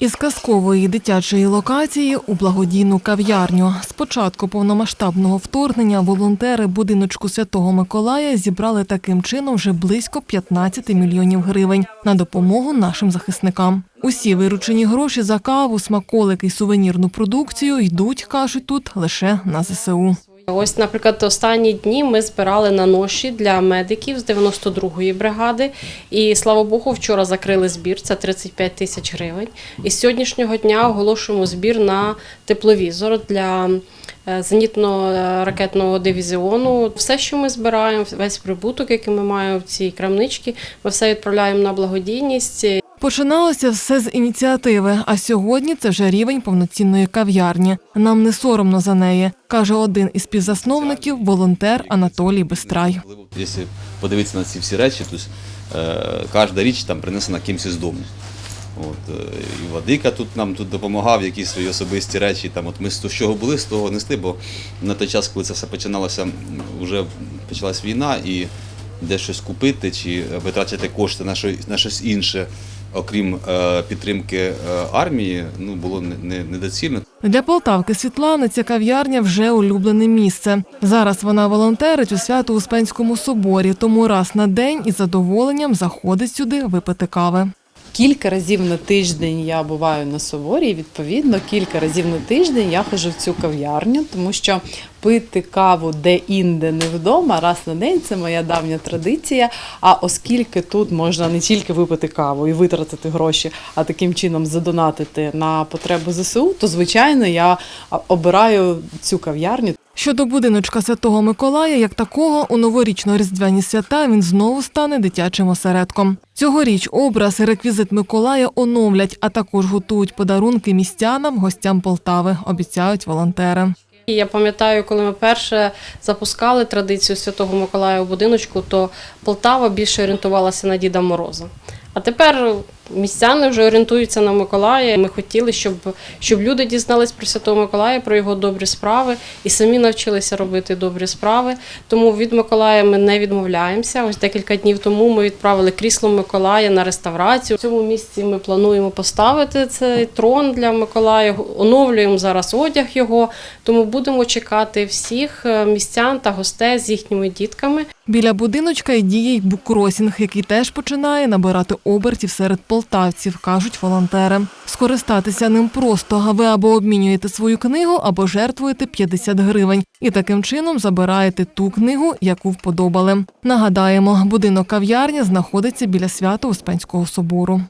Із казкової дитячої локації у благодійну кав'ярню. З початку повномасштабного вторгнення волонтери будиночку Святого Миколая зібрали таким чином вже близько 15 мільйонів гривень на допомогу нашим захисникам. Усі виручені гроші за каву, смаколики й сувенірну продукцію йдуть, кажуть тут, лише на ЗСУ. Ось, наприклад, останні дні ми збирали на ноші для медиків з 92-ї бригади. І слава Богу, вчора закрили збір, це 35 тисяч гривень. І з сьогоднішнього дня оголошуємо збір на тепловізор для е, зенітно-ракетного дивізіону. Все, що ми збираємо, весь прибуток, який ми маємо в цій крамничці, ми все відправляємо на благодійність. Починалося все з ініціативи, а сьогодні це вже рівень повноцінної кав'ярні. Нам не соромно за неї, каже один із співзасновників, волонтер Анатолій Бестрай. Якщо подивитися на ці всі речі, то е, кожна річ там принесена кимось із дому. От, е, і Владика тут нам тут допомагав, якісь свої особисті речі. Там, от ми з з чого були, з того несли, бо на той час, коли це все починалося, вже почалась війна, і де щось купити чи витрачати кошти на щось, на щось інше, окрім е, підтримки е, армії, ну, було не- не- недоцільно. Для Полтавки Світлани ця кав'ярня вже улюблене місце. Зараз вона волонтерить у Свято-Успенському соборі, тому раз на день із задоволенням заходить сюди випити кави. Кілька разів на тиждень я буваю на соборі, і відповідно кілька разів на тиждень я ходжу в цю кав'ярню, тому що пити каву де-інде не вдома, раз на день це моя давня традиція. А оскільки тут можна не тільки випити каву і витратити гроші, а таким чином задонатити на потребу ЗСУ, то звичайно я обираю цю кав'ярню. Щодо будиночка Святого Миколая, як такого, у новорічно-різдвяні свята він знову стане дитячим осередком. Цьогоріч образ і реквізит Миколая оновлять, а також готують подарунки містянам, гостям Полтави, обіцяють волонтери. Я пам'ятаю, коли ми перше запускали традицію Святого Миколая у будиночку, то Полтава більше орієнтувалася на Діда Мороза. А тепер містяни вже орієнтуються на Миколая. Ми хотіли, щоб, щоб люди дізнались про Святого Миколая, про його добрі справи і самі навчилися робити добрі справи. Тому від Миколая ми не відмовляємося. Ось декілька днів тому ми відправили крісло Миколая на реставрацію. В цьому місці ми плануємо поставити цей трон для Миколая. Оновлюємо зараз одяг його. Тому будемо чекати всіх е, містян та гостей з їхніми дітками. Біля будиночка і діє й букросінг, який теж починає набирати обертів серед полтавців, кажуть волонтери. Скористатися ним просто, а ви або обмінюєте свою книгу, або жертвуєте 50 гривень. І таким чином забираєте ту книгу, яку вподобали. Нагадаємо, будинок кав'ярня знаходиться біля свято Успенського собору.